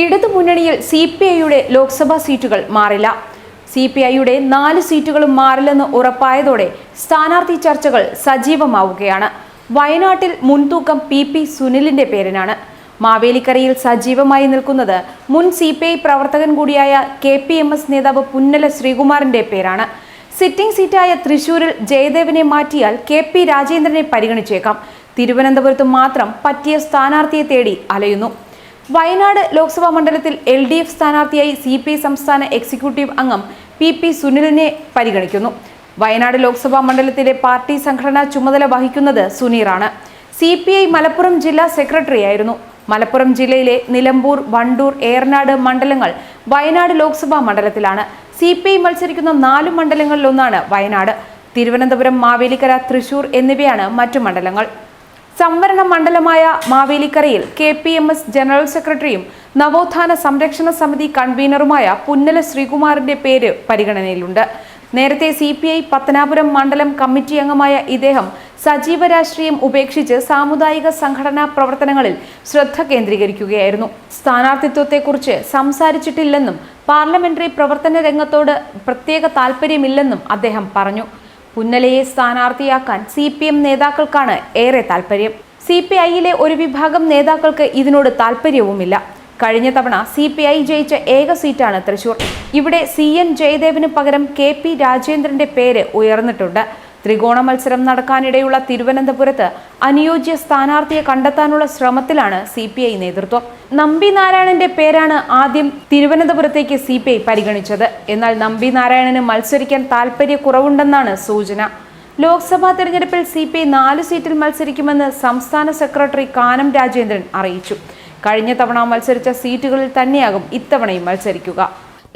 ഇടതുമുന്നണിയിൽ C P ഐയുടെ ലോക്സഭാ സീറ്റുകൾ മാറില്ല. സി പി ഐയുടെ നാല് സീറ്റുകളും മാറില്ലെന്ന് ഉറപ്പായതോടെ സ്ഥാനാർത്ഥി ചർച്ചകൾ സജീവമാവുകയാണ്. വയനാട്ടിൽ മുൻതൂക്കം പി പി സുനിലിന്റെ പേരിനാണ്. മാവേലിക്കരയിൽ സജീവമായി നിൽക്കുന്നത് മുൻ സി പി ഐ പ്രവർത്തകൻ കൂടിയായ കെ പി എം എസ് നേതാവ് പുന്നല ശ്രീകുമാറിന്റെ പേരാണ്. സിറ്റിംഗ് സീറ്റായ തൃശൂരിൽ ജയദേവനെ മാറ്റിയാൽ കെ പി രാജേന്ദ്രനെ പരിഗണിച്ചേക്കാം. തിരുവനന്തപുരത്ത് മാത്രം പറ്റിയ സ്ഥാനാർത്ഥിയെ തേടി അലയുന്നു. വയനാട് ലോക്സഭാ മണ്ഡലത്തിൽ എൽ ഡി എഫ് സ്ഥാനാർത്ഥിയായി സി പി ഐ സംസ്ഥാന എക്സിക്യൂട്ടീവ് അംഗം പി പി സുനിലിനെ പരിഗണിക്കുന്നു. വയനാട് ലോക്സഭാ മണ്ഡലത്തിലെ പാർട്ടി സംഘടനാ ചുമതല വഹിക്കുന്നത് സുനീറാണ്. സി പി ഐ മലപ്പുറം ജില്ലാ സെക്രട്ടറി ആയിരുന്നു മലപ്പുറം ജില്ലയിലെ നിലമ്പൂർ വണ്ടൂർ ഏറനാട് മണ്ഡലങ്ങൾ വയനാട് ലോക്സഭാ മണ്ഡലത്തിലാണ്. സി പി ഐ മത്സരിക്കുന്ന നാല് മണ്ഡലങ്ങളിലൊന്നാണ് വയനാട്. തിരുവനന്തപുരം മാവേലിക്കര തൃശൂർ എന്നിവയാണ് മറ്റു മണ്ഡലങ്ങൾ. സംവരണ മണ്ഡലമായ മാവേലിക്കരയിൽ K P M S general സെക്രട്ടറിയും നവോത്ഥാന സംരക്ഷണ സമിതി കൺവീനറുമായ പുന്നല ശ്രീകുമാറിന്റെ പേര് പരിഗണനയിലുണ്ട്. നേരത്തെ സി പി ഐ പത്തനാപുരം മണ്ഡലം കമ്മിറ്റി അംഗമായ ഇദ്ദേഹം സജീവ രാഷ്ട്രീയം ഉപേക്ഷിച്ച് സാമുദായിക സംഘടനാ പ്രവർത്തനങ്ങളിൽ ശ്രദ്ധ കേന്ദ്രീകരിക്കുകയായിരുന്നു. സ്ഥാനാർത്ഥിത്വത്തെക്കുറിച്ച് സംസാരിച്ചിട്ടില്ലെന്നും പാർലമെന്ററി പ്രവർത്തന രംഗത്തോട് പ്രത്യേക താല്പര്യമില്ലെന്നും അദ്ദേഹം പറഞ്ഞു. പുന്നലയെ സ്ഥാനാർത്ഥിയാക്കാൻ സി പി എം നേതാക്കൾക്കാണ് ഏറെ താല്പര്യം സി പി ഐയിലെ ഒരു വിഭാഗം നേതാക്കൾക്ക് ഇതിനോട് താല്പര്യവുമില്ല കഴിഞ്ഞ തവണ സി പി ഐ ജയിച്ച ഏക സീറ്റാണ് തൃശൂർ. ഇവിടെ സി എൻ ജയദേവിന് പകരം കെ പി രാജേന്ദ്രന്റെ പേര് ഉയർന്നിട്ടുണ്ട്. ത്രികോണ മത്സരം നടക്കാനിടയുള്ള തിരുവനന്തപുരത്ത് അനുയോജ്യ സ്ഥാനാർത്ഥിയെ കണ്ടെത്താനുള്ള ശ്രമത്തിലാണ് സി പി ഐ നേതൃത്വം. നമ്പി നാരായണന്റെ പേരാണ് ആദ്യം തിരുവനന്തപുരത്തേക്ക് സി പി ഐ പരിഗണിച്ചത്. എന്നാൽ നമ്പി നാരായണന് മത്സരിക്കാൻ താല്പര്യക്കുറവുണ്ടെന്നാണ് സൂചന. ലോക്സഭാ തെരഞ്ഞെടുപ്പിൽ സി പി ഐ നാല് സീറ്റിൽ മത്സരിക്കുമെന്ന് സംസ്ഥാന സെക്രട്ടറി കാനം രാജേന്ദ്രൻ അറിയിച്ചു. കഴിഞ്ഞ തവണ മത്സരിച്ച സീറ്റുകളിൽ തന്നെയാകും ഇത്തവണയും മത്സരിക്കുക.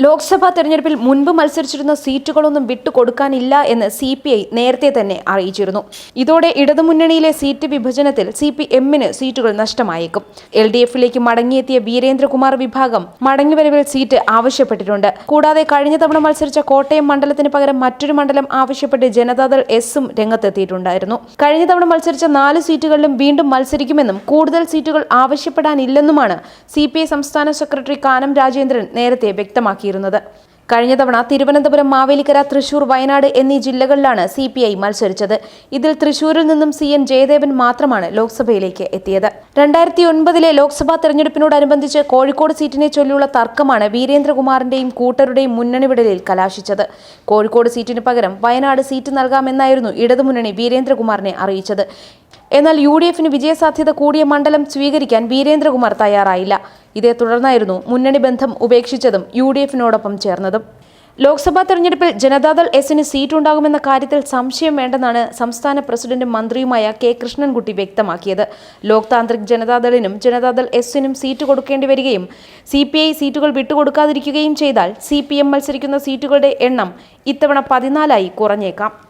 ലോക്സഭാ തെരഞ്ഞെടുപ്പിൽ മുൻപ് മത്സരിച്ചിരുന്ന സീറ്റുകളൊന്നും വിട്ടുകൊടുക്കാനില്ല എന്ന് സി പി ഐ നേരത്തെ തന്നെ അറിയിച്ചിരുന്നു. ഇതോടെ ഇടതുമുന്നണിയിലെ സീറ്റ് വിഭജനത്തിൽ സി പി എമ്മിന് സീറ്റുകൾ നഷ്ടമായേക്കും. എൽ ഡി എഫിലേക്ക് മടങ്ങിയെത്തിയ വീരേന്ദ്രകുമാർ വിഭാഗം മടങ്ങിവരവിൽ സീറ്റ് ആവശ്യപ്പെട്ടിട്ടുണ്ട്. കൂടാതെ കഴിഞ്ഞ തവണ മത്സരിച്ച കോട്ടയം മണ്ഡലത്തിന് പകരം മറ്റൊരു മണ്ഡലം ആവശ്യപ്പെട്ട് ജനതാദൾ എസും രംഗത്തെത്തിയിട്ടുണ്ടായിരുന്നു. കഴിഞ്ഞ തവണ മത്സരിച്ച നാല് സീറ്റുകളിലും വീണ്ടും മത്സരിക്കുമെന്നും കൂടുതൽ സീറ്റുകൾ ആവശ്യപ്പെടാനില്ലെന്നുമാണ് സി സംസ്ഥാന സെക്രട്ടറി കാനം രാജേന്ദ്രൻ നേരത്തെ വ്യക്തമാക്കിയിരുന്നത് കഴിഞ്ഞ തവണ തിരുവനന്തപുരം മാവേലിക്കര തൃശൂർ വയനാട് എന്നീ ജില്ലകളിലാണ് സി പി ഐ മത്സരിച്ചത്. ഇതിൽ തൃശൂരിൽ നിന്നും സി എൻ ജയദേവൻ മാത്രമാണ് ലോക്സഭയിലേക്ക് എത്തിയത്. രണ്ടായിരത്തി ഒൻപതിലെ ലോക്സഭാ തെരഞ്ഞെടുപ്പിനോടനുബന്ധിച്ച് കോഴിക്കോട് സീറ്റിനെ ചൊല്ലിയുള്ള തർക്കമാണ് വീരേന്ദ്രകുമാറിന്റെയും കൂട്ടരുടെയും മുന്നണി വിടലിൽ കലാശിച്ചത്. കോഴിക്കോട് സീറ്റിന് പകരം വയനാട് സീറ്റ് നൽകാമെന്നായിരുന്നു ഇടതുമുന്നണി വീരേന്ദ്രകുമാറിനെ അറിയിച്ചത്. എന്നാൽ യു ഡി എഫിന് വിജയസാധ്യത കൂടിയ മണ്ഡലം സ്വീകരിക്കാൻ വീരേന്ദ്രകുമാർ തയ്യാറായില്ല. ഇതേ തുടർന്നായിരുന്നു മുന്നണി ബന്ധം ഉപേക്ഷിച്ചതും യു ഡി എഫിനോടൊപ്പം ചേർന്നതും. ലോക്സഭാ തെരഞ്ഞെടുപ്പിൽ ജനതാദൾ എസിന് സീറ്റുണ്ടാകുമെന്ന കാര്യത്തിൽ സംശയം വേണ്ടെന്നാണ് സംസ്ഥാന പ്രസിഡന്റും മന്ത്രിയുമായ കെ കൃഷ്ണൻകുട്ടി വ്യക്തമാക്കിയത്. ലോക്താന്ത്രിക് ജനതാദളിനും ജനതാദൾ എസിനും സീറ്റ് കൊടുക്കേണ്ടി വരികയും സി പി ഐ സീറ്റുകൾ വിട്ടുകൊടുക്കാതിരിക്കുകയും ചെയ്താൽ സി പി എം മത്സരിക്കുന്ന സീറ്റുകളുടെ എണ്ണം ഇത്തവണ പതിനാലായി കുറഞ്ഞേക്കാം.